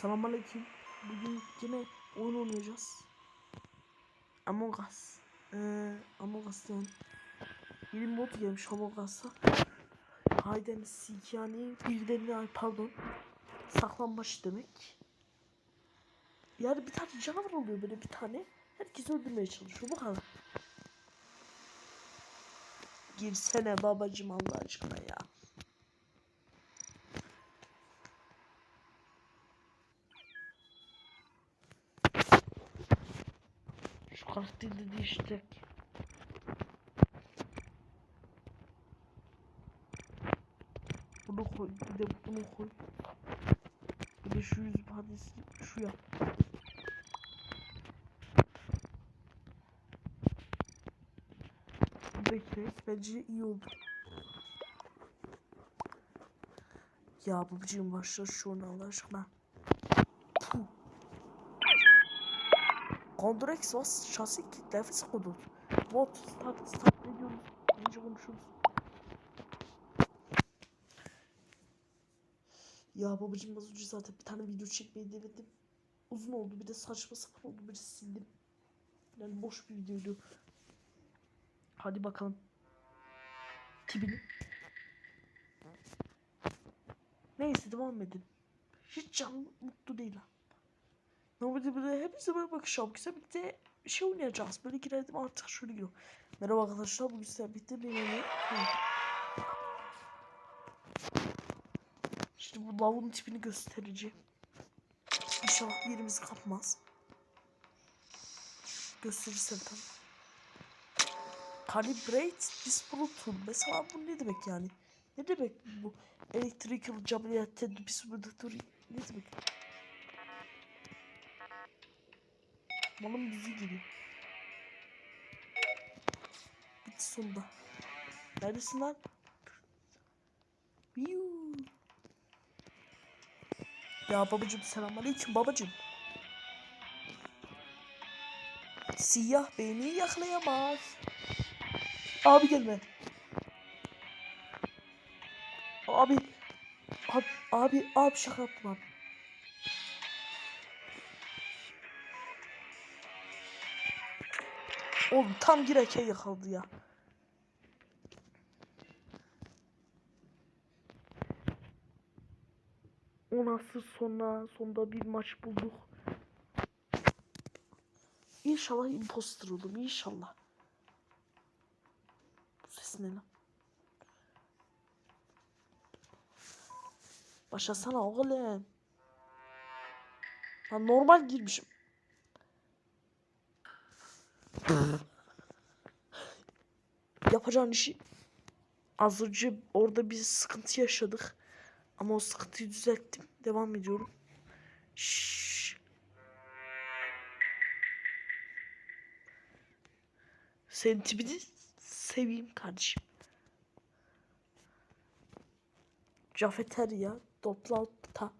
Selamünaleyküm. Bugün yine oyun oynayacağız. Among Us. Ee, Among Us'tan yeni mod gelmiş Among Us'a. Hayden Sik yani birilerine ay pardon. Saklanmaç demek. Yani bir tane canavar oluyor böyle bir tane. Herkes öldürmeye çalışıyor bu kadar. Girsene babacım Allah aşkına ya. De değiştirek. Bunu koy, bir de bunu koy. Bir de şu yüz ifadesini şu yap. Bekle, bence iyi oldu. Ya babacığım başla şunu Allah aşkına. Kondrex was şasi kitlefes kodur. Bot start start ne diyoruz? Önce konuşuruz. Ya babacığım az önce zaten bir tane video çekmeyi denedim. Uzun oldu bir de saçma sapan oldu bir sildim. Yani boş bir videoydu. Hadi bakalım. Tipini. Neyse devam edin. Hiç canım mutlu değil ha. Normalde böyle hepimize böyle bakışalım. Güzel birlikte şey oynayacağız. Böyle girelim artık şöyle giriyorum. Merhaba arkadaşlar. Bugün sizlerle birlikte bir yeni... Şimdi bu lavun tipini göstereceğim. İnşallah yerimizi kapmaz. Gösterirsem tabii. Calibrate Display Tool. Mesela bu ne demek yani? Ne demek bu? Electrical Cability Display Ne demek? Malım bizi gibi. Bitti sonunda. Neredesin lan? Ya babacım selamünaleyküm babacım. Siyah beni yakalayamaz. Abi gelme. Abi. Abi abi, abi şaka yaptım abi. Oğlum tam girerken yakaladı ya. O nasıl sonra sonunda bir maç bulduk. İnşallah imposter olurum inşallah. Bu ses ne lan? Başlasana oğlum. Ben normal girmişim. Yapacağın işi az önce orada bir sıkıntı yaşadık. Ama o sıkıntıyı düzelttim. Devam ediyorum. Şşş. Senin tipini seveyim kardeşim. Cafeterya, toplantı.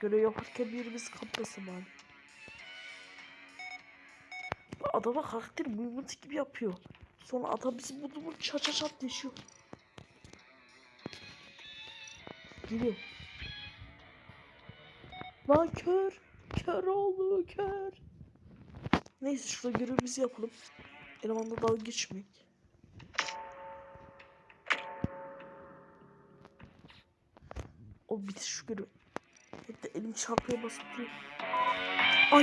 Görev yaparken birimiz kapmasın bari. Adama karakter movement gibi yapıyor. Sonra adam bizim budumu çat çat çat yaşıyor. Geliyor. Lan kör. Kör oldu kör. Neyse şurada görevimizi yapalım. Elemanla dalga geçmek. O bitir şu görevi. De elim çarpıyor basıp duruyor. Aa,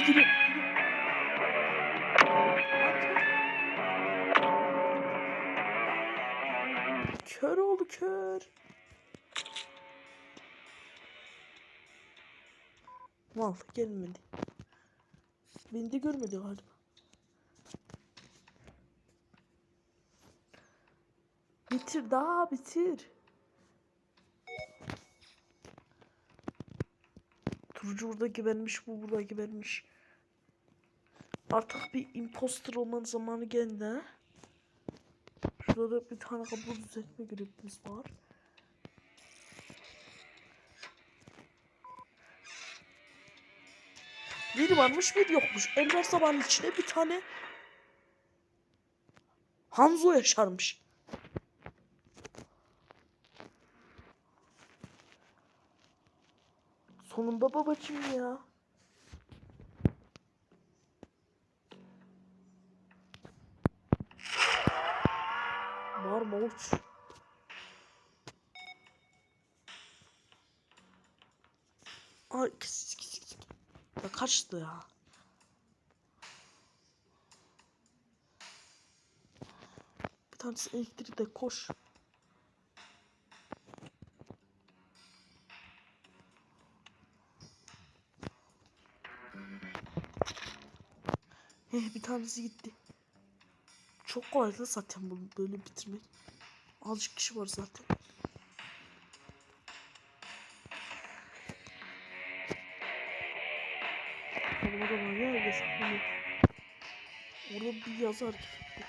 kör. Oldu kör. Mal gelmedi. Beni de görmedi galiba. Bitir daha bitir. Burada gebermiş, bu burada gebermiş. Artık bir imposter olmanın zamanı geldi ha. Şurada bir tane kablo düzeltme görevimiz var. biri varmış biri yokmuş. Enver sabahın içine bir tane Hanzo yaşarmış. Sonunda babacım ya. Var mı uç? Ay kıs kıs kıs. Ya kaçtı ya. Bir tanesi elektrikte koş. Heh, bir tanesi gitti. Çok kolay da zaten bunu böyle bitirmek. Azıcık kişi var zaten. Oğlum adamlar nerede saklanıyor? Orada bir yazı hareket etti.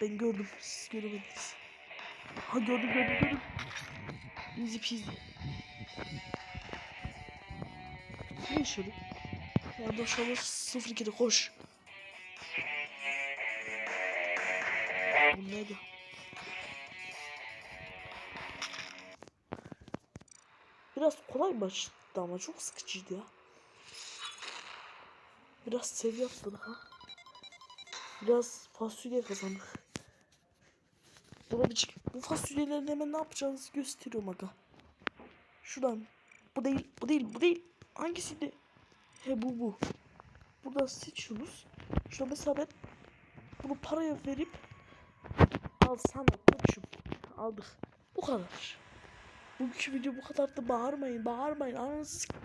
Ben gördüm. Siz göremediniz. Ha gördüm gördüm gördüm. Easy peasy. Ne yaşadı? Yardım şalır 02'de koş. Bu neydi? Biraz kolay başladı ama çok sıkıcıydı ya. Biraz seviye atladık ha. Biraz fasulye kazandık. Dolabıcık. Bu fasulyelerin hemen ne yapacağınızı gösteriyorum aga. Şuradan. Bu değil, bu değil, bu değil. Hangisiydi? He bu bu. Buradan seçiyorsunuz. Şurada mesela ben bunu paraya verip al sana koçum. Aldık. Bu kadar. Bugünkü video bu kadar da bağırmayın, bağırmayın. Ananızı sik-